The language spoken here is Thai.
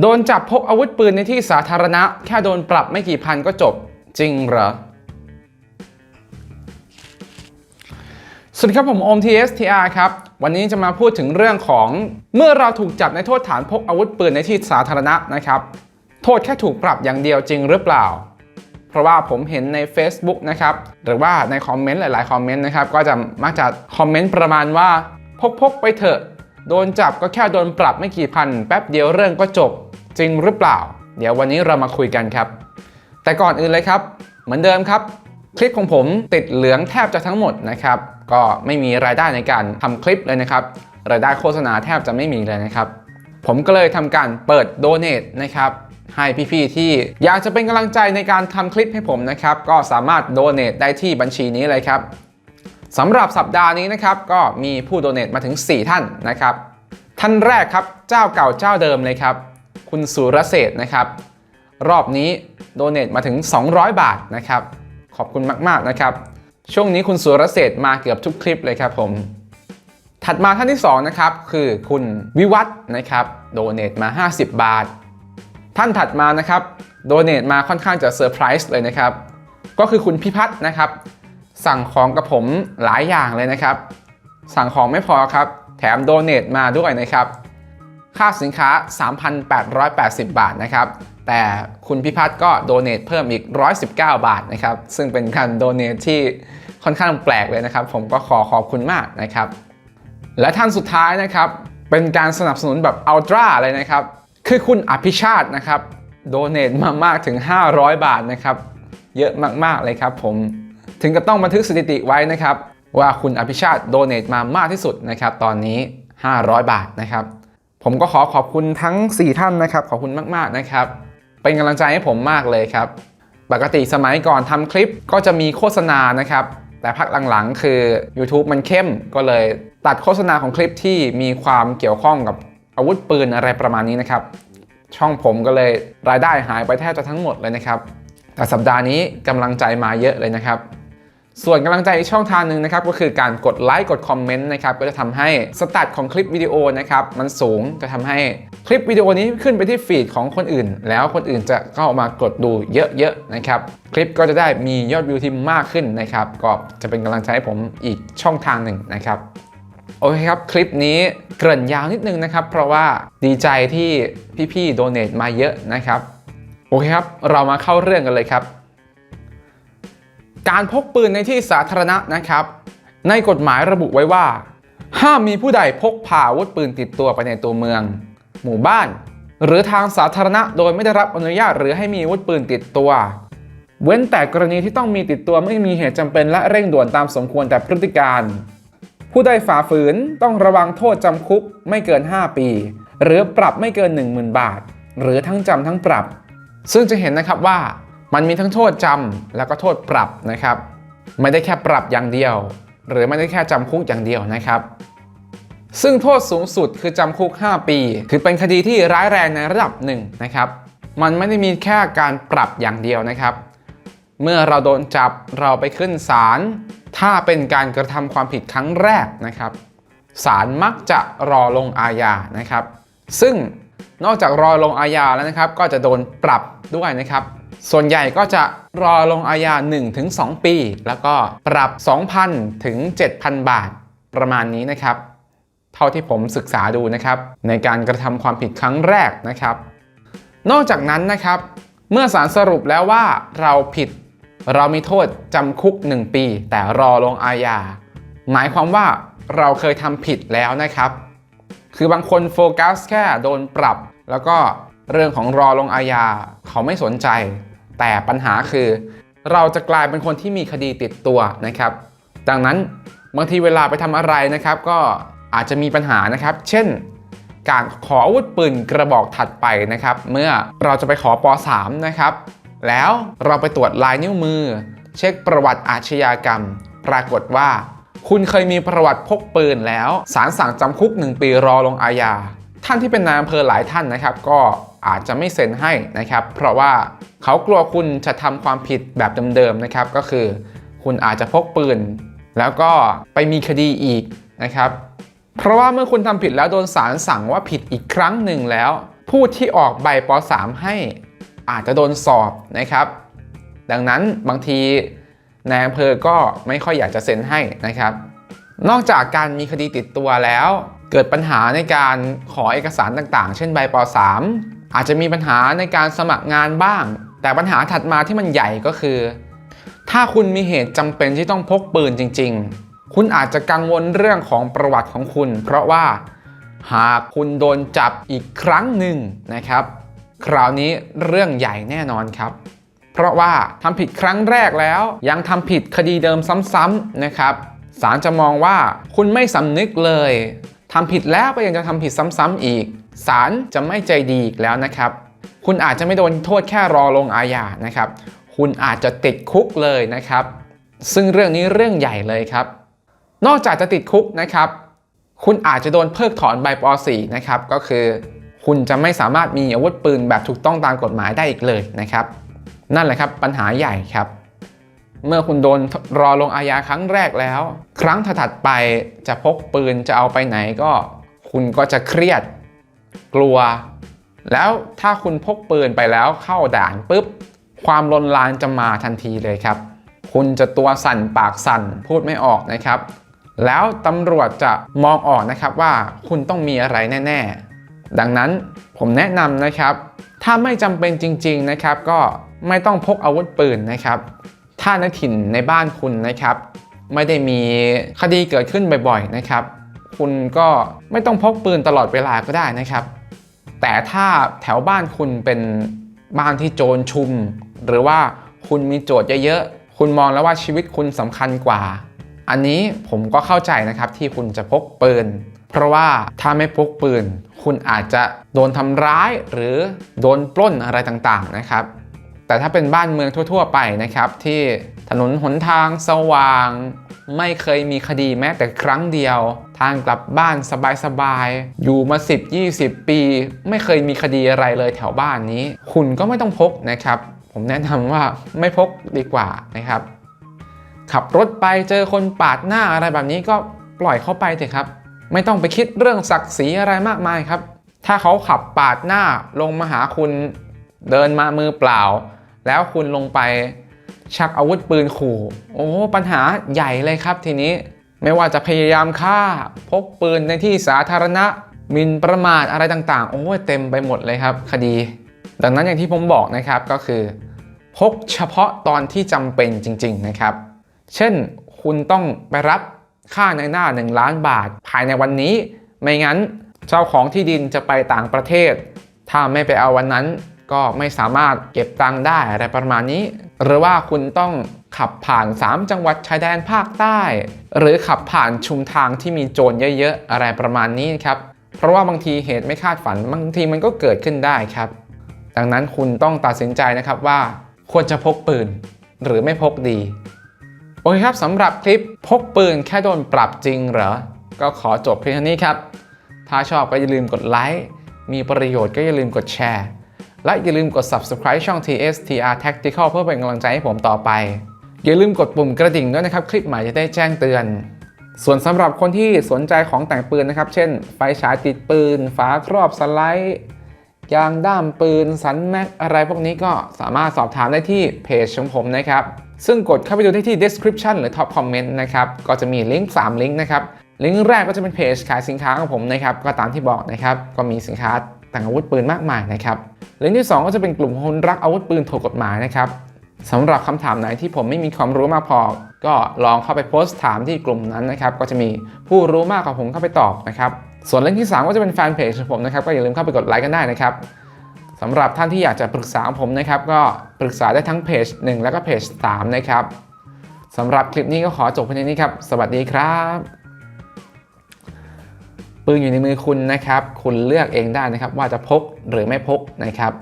โดนจับพกอาวุธปืนในที่สาธารณะ แค่โดนปรับไม่กี่พันก็จบ จริงเหรอสวัสดีครับผมโอม TSTR ครับ วันนี้จะมาพูดถึงเรื่องของเมื่อเราถูกจับในโทษฐานพกอาวุธปืนในที่สาธารณะนะครับ โทษแค่ถูกปรับอย่างเดียวจริงหรือเปล่า เพราะว่าผมเห็นใน Facebook นะครับ หรือว่าในคอมเมนต์หลาย ๆ คอมเมนต์นะครับ ก็จะมักจะคอมเมนต์ประมาณว่า พกพกไปเถอะ โดนจับก็แค่โดนปรับไม่กี่พัน แป๊บเดียวเรื่องก็จบ จริงหรือเปล่า เดี๋ยววันนี้เรามาคุยกันครับ แต่ก่อนอื่นเลยครับ เหมือนเดิมครับ คลิปของผมติดเหลืองแทบจะทั้งหมดนะครับ ก็ไม่มีรายได้ในการทำคลิปเลยนะครับ รายได้โฆษณาแทบจะไม่มีเลยนะครับ ผมก็เลยทำการเปิดโดเน a นะครับให้พี่ๆที่อยากจะเป็นกำลังใจในการทำคลิปให้ผมนะครับ ก็สามารถโดเน a t ได้ที่บัญชีนี้เลยครับ สำหรับสัปดาห์นี้นะครับก็มีผู้โดเน a มาถึง 4 ท่านนะครับ ท่านแรกครับเจ้าเก่าเจ้าเดิมเลยครับ คุณสุรเศรษฐ์นะครับ รอบนี้โดเน a มาถึง 200 บาทนะครับ ขอบคุณมาก ๆนะครับ ช่วงนี้คุณสุรเศรษฐ์มาเกือบทุกคลิปเลยครับผม ถัดมาท่านที่2นะครับคือคุณวิวัฒนะครับโดเน a มา 50 บาท ท่านถัดมานะครับโดเน a มาค่อนข้างจะเซอร์ไพรส์เลยนะครับ ก็คือคุณพิพัฒน์นะครับ สั่งของกับผมหลายอย่างเลยนะครับ สั่งของไม่พอครับ แถมโดเน a มาด้วยนะครับ ค่าสินค้า 3,880 บาทนะครับ แต่คุณพิพัฒน์ก็โดเน a เพิ่มอีก 119 บาทนะครับ ซึ่งเป็นการโดเน a ที่ค่อนข้างแปลกเลยนะครับ ผมก็ขอขอบคุณมากนะครับ และท่านสุดท้ายนะครับ เป็นการสนับสนุนแบบอัลตร้าเลยนะครับ คือคุณอภิชาตินะครับโดเน a มามากถึง 500 บาทนะครับ เยอะมากๆเลยครับผม ถึงกับต้องบันทึกสถิติไว้นะครับ ว่าคุณอภิชาติโดเน a มามากที่สุดนะครับ ตอนนี้ 500 บาทนะครับ ผมก็ขอขอบคุณทั้ง 4 ท่านนะครับ ขอบคุณมากๆนะครับ เป็นกำลังใจให้ผมมากเลยครับ ปกติสมัยก่อนทำคลิปก็จะมีโฆษณานะครับ แต่พักหลังๆ คือ YouTube มันเข้มก็เลยตัดโฆษณาของคลิปที่มีความเกี่ยวข้องกับอาวุธปืนอะไรประมาณนี้นะครับ ช่องผมก็เลยรายได้หายไปแทบจะทั้งหมดเลยนะครับ แต่สัปดาห์นี้กำลังใจมาเยอะเลยนะครับ ส่วนกำลังใจอีกช่องทางหนึ่งนะครับก็คือการกดไลค์กดคอมเมนต์นะครับก็จะทำให้สแตทของคลิปวิดีโอนะครับมันสูงจะทำให้คลิปวิดีโอนี้ขึ้นไปที่ฟีดของคนอื่น แล้วคนอื่นจะเข้ามากดดูเยอะๆนะครับคลิปก็จะได้มียอดวิวที่มากขึ้นนะครับก็จะเป็นกำลังใจให้ผมอีกช่องทางหนึ่งนะครับโอเคครับคลิปนี้เกริ่นยาวนิดนึงนะครับเพราะว่าดีใจที่พี่ๆโดเน a มาเยอะนะครับโอเคครับเรามาเข้าเรื่องกันเลยครับ การพกปืนในที่สาธารณะนะครับ ในกฎหมายระบุไว้ว่า ห้ามมีผู้ใดพกพาอาวุธปืนติดตัวไปในตัวเมือง หมู่บ้าน หรือทางสาธารณะโดยไม่ได้รับอนุญาตหรือให้มีอาวุธปืนติดตัว เว้นแต่กรณีที่ต้องมีติดตัวไม่มีเหตุจำเป็นและเร่งด่วนตามสมควรแต่พฤติการ ผู้ใดฝ่าฝืนต้องระวังโทษจำคุกไม่เกิน 5 ปี หรือปรับไม่เกิน 10,000 บาท หรือทั้งจำทั้งปรับ ซึ่งจะเห็นนะครับว่า มันมีทั้งโทษจำแล้วก็โทษปรับนะครับ ไม่ได้แค่ปรับอย่างเดียว หรือไม่ได้แค่จำคุกอย่างเดียวนะครับ ซึ่งโทษสูงสุดคือจำคุก 5 ปีคือเป็นคดีที่ร้ายแรงในระดับหนึ่งนะครับ มันไม่ได้มีแค่การปรับอย่างเดียวนะครับ เมื่อเราโดนจับเราไปขึ้นศาลถ้าเป็นการกระทำความผิดครั้งแรกนะครับศาลมักจะรอลงอาญานะครับ ซึ่งนอกจากรอลงอาญาแล้วนะครับ ก็จะโดนปรับด้วยนะครับ ส่วนใหญ่ก็จะรอลงอาญา 1-2 ปี แล้วก็ปรับ 2,000 ถึง 7,000 บาทประมาณนี้นะครับ เท่าที่ผมศึกษาดูนะครับ ในการกระทำความผิดครั้งแรกนะครับ นอกจากนั้นนะครับ เมื่อศาลสรุปแล้วว่าเราผิด เรามีโทษจำคุก 1 ปี แต่รอลงอาญา หมายความว่าเราเคยทำผิดแล้วนะครับ คือบางคนโฟกัสแค่โดนปรับ แล้วก็ เรื่องของรอลงอาญาเขาไม่สนใจ แต่ปัญหาคือ เราจะกลายเป็นคนที่มีคดีติดตัวนะครับ ดังนั้นบางทีเวลาไปทำอะไรนะครับ ก็อาจจะมีปัญหานะครับ เช่น การขออาวุธปืนกระบอกถัดไปนะครับ เมื่อเราจะไปขอป .3 นะครับ แล้วเราไปตรวจลายนิ้วมือ เช็คประวัติอาชญากรรม ปรากฏว่า คุณเคยมีประวัติพกปืนแล้วศาลสั่งจำคุก 1 ปีรอลงอาญา ท่านที่เป็นนายอำเภอหลายท่านนะครับ ก็อาจจะไม่เซ็นให้นะครับ เพราะว่าเขากลัวคุณจะทำความผิดแบบเดิมๆนะครับ ก็คือคุณอาจจะพกปืน แล้วก็ไปมีคดีอีกนะครับ เพราะว่าเมื่อคุณทำผิดแล้วโดนศาลสั่งว่าผิดอีกครั้งหนึ่งแล้ว ผู้ที่ออกใบป .3 ให้อาจจะโดนสอบนะครับ ดังนั้นบางทีนายอำเภอก็ไม่ค่อยอยากจะเซ็นให้นะครับ นอกจากการมีคดีติดตัวแล้ว เกิดปัญหาในการขอเอกสารต่างๆ เช่นใบป .3 อาจจะมีปัญหาในการสมัครงานบ้าง แต่ปัญหาถัดมาที่มันใหญ่ก็คือ ถ้าคุณมีเหตุจำเป็นที่ต้องพกปืนจริง ๆ คุณอาจจะกังวลเรื่องของประวัติของคุณ เพราะว่าหากคุณโดนจับอีกครั้งหนึ่งนะครับ คราวนี้เรื่องใหญ่แน่นอนครับ เพราะว่าทำผิดครั้งแรกแล้ว ยังทำผิดคดีเดิมซ้ำๆนะครับศาลจะมองว่าคุณไม่สำนึกเลย ทำผิดแล้วก็ยังจะทำผิดซ้ำๆอีก ศาลจะไม่ใจดีอีกแล้วนะครับ คุณอาจจะไม่โดนโทษแค่รอลงอาญานะครับ คุณอาจจะติดคุกเลยนะครับ ซึ่งเรื่องนี้เรื่องใหญ่เลยครับ นอกจากจะติดคุกนะครับ คุณอาจจะโดนเพิกถอนใบป .4 นะครับ ก็คือคุณจะไม่สามารถมีอาวุธปืนแบบถูกต้องตามกฎหมายได้อีกเลยนะครับ นั่นแหละครับปัญหาใหญ่ครับ เมื่อคุณโดนรอลงอาญาครั้งแรกแล้ว ครั้งถัดไปจะพกปืนจะเอาไปไหนก็ คุณก็จะเครียด กลัว แล้วถ้าคุณพกปืนไปแล้วเข้าด่านปุ๊บ ความลนลานจะมาทันทีเลยครับ คุณจะตัวสั่นปากสั่นพูดไม่ออกนะครับ แล้วตำรวจจะมองออกนะครับว่าคุณต้องมีอะไรแน่ ๆ ดังนั้นผมแนะนำนะครับ ถ้าไม่จำเป็นจริง ๆนะครับ ก็ไม่ต้องพกอาวุธปืนนะครับ ถ้าในถิ่นในบ้านคุณนะครับ ไม่ได้มีคดีเกิดขึ้นบ่อยๆนะครับ คุณก็ไม่ต้องพกปืนตลอดเวลาก็ได้นะครับ แต่ถ้าแถวบ้านคุณเป็นบ้านที่โจรชุม หรือว่าคุณมีโจทย์เยอะๆคุณมองแล้วว่าชีวิตคุณสำคัญกว่า อันนี้ผมก็เข้าใจนะครับที่คุณจะพกปืนเพราะว่าถ้าไม่พกปืน คุณอาจจะโดนทำร้ายหรือโดนปล้นอะไรต่างๆนะครับ แต่ถ้าเป็นบ้านเมืองทั่ว ๆ ไปนะครับ ที่ถนนหนทางสว่าง ไม่เคยมีคดีแม้แต่ครั้งเดียว ทางกลับบ้านสบายๆ อยู่มา 10-20 ปี ไม่เคยมีคดีอะไรเลยแถวบ้านนี้ คุณก็ไม่ต้องพกนะครับ ผมแนะนำว่าไม่พกดีกว่านะครับ ขับรถไปเจอคนปาดหน้าอะไรแบบนี้ก็ปล่อยเข้าไปเถอะครับ ไม่ต้องไปคิดเรื่องศักดิ์ศรีอะไรมากมายครับ ถ้าเขาขับปาดหน้าลงมาหาคุณ เดินมามือเปล่า แล้วคุณลงไปชักอาวุธปืนขู่ โอ้ปัญหาใหญ่เลยครับทีนี้ไม่ว่าจะพยายามฆ่าพกปืนในที่สาธารณะมินประมาทอะไรต่างๆ โอ้เต็มไปหมดเลยครับ คดี ดังนั้นอย่างที่ผมบอกนะครับก็คือ พกเฉพาะตอนที่จำเป็นจริง ๆนะครับ เช่นคุณต้องไปรับค่าในหน้า 1 ล้านบาท ภายในวันนี้ ไม่งั้นเจ้าของที่ดินจะไปต่างประเทศ ถ้าไม่ไปเอาวันนั้น ก็ไม่สามารถเก็บตังค์ได้อะไรประมาณนี้ หรือว่าคุณต้องขับผ่าน 3 จังหวัดชายแดนภาคใต้ หรือขับผ่านชุมทางที่มีโจรเยอะๆ อะไรประมาณนี้ครับ เพราะว่าบางทีเหตุไม่คาดฝันบางทีมันก็เกิดขึ้นได้ครับ ดังนั้นคุณต้องตัดสินใจนะครับว่าควรจะพกปืน หรือไม่พกดี โอเคครับสำหรับคลิปพกปืนแค่โดนปรับจริงเหรอ ก็ขอจบเพียงเท่านี้ครับ ถ้าชอบก็อย่าลืมกดไลค์มีประโยชน์ก็อย่าลืมกดแชร์ และอย่าลืมกด subscribe ช่อง TSTR Tactical เพื่อเป็นกำลังใจให้ผมต่อไป อย่าลืมกดปุ่มกระดิ่งด้วยนะครับ คลิปใหม่จะได้แจ้งเตือน ส่วนสำหรับคนที่สนใจของแต่งปืนนะครับ เช่น ไฟฉายติดปืน ฝาครอบสไลด์ยางด้ามปืน สันแม็ก อะไรพวกนี้ก็สามารถสอบถามได้ที่เพจของผมนะครับ ซึ่งกดเข้าไปดูได้ที่ description หรือ top comment นะครับ ก็จะมีลิงก์ 3 ลิงก์นะครับ ลิงก์แรกก็จะเป็นเพจขายสินค้าของผมนะครับ ก็ตามที่บอกนะครับ ก็มีสินค้าแต่งอาวุธปืนมากมายนะครับ ลิงก์ที่ 2 ก็จะเป็นกลุ่มคนรักอาวุธปืนถูกกฎหมายนะครับสำหรับคำถามไหนที่ผมไม่มีความรู้มากพอ ก็ลองเข้าไปโพสต์ถามที่กลุ่มนั้นนะครับ ก็จะมีผู้รู้มากกว่าผมเข้าไปตอบนะครับ ส่วนลิงก์ที่ 3 ก็จะเป็นแฟนเพจของผมนะครับ ก็อย่าลืมเข้าไปกดไลค์กันได้นะครับสำหรับท่านที่อยากจะปรึกษาผมนะครับ ก็ปรึกษาได้ทั้งเพจ1 แล้วก็เพจ3นะครับสำหรับคลิปนี้ก็ขอจบเพียงเท่านี้ครับ สวัสดีครับ ปืนอยู่ในมือคุณนะครับ คุณเลือกเองได้นะครับ ว่าจะพกหรือไม่พกนะครับ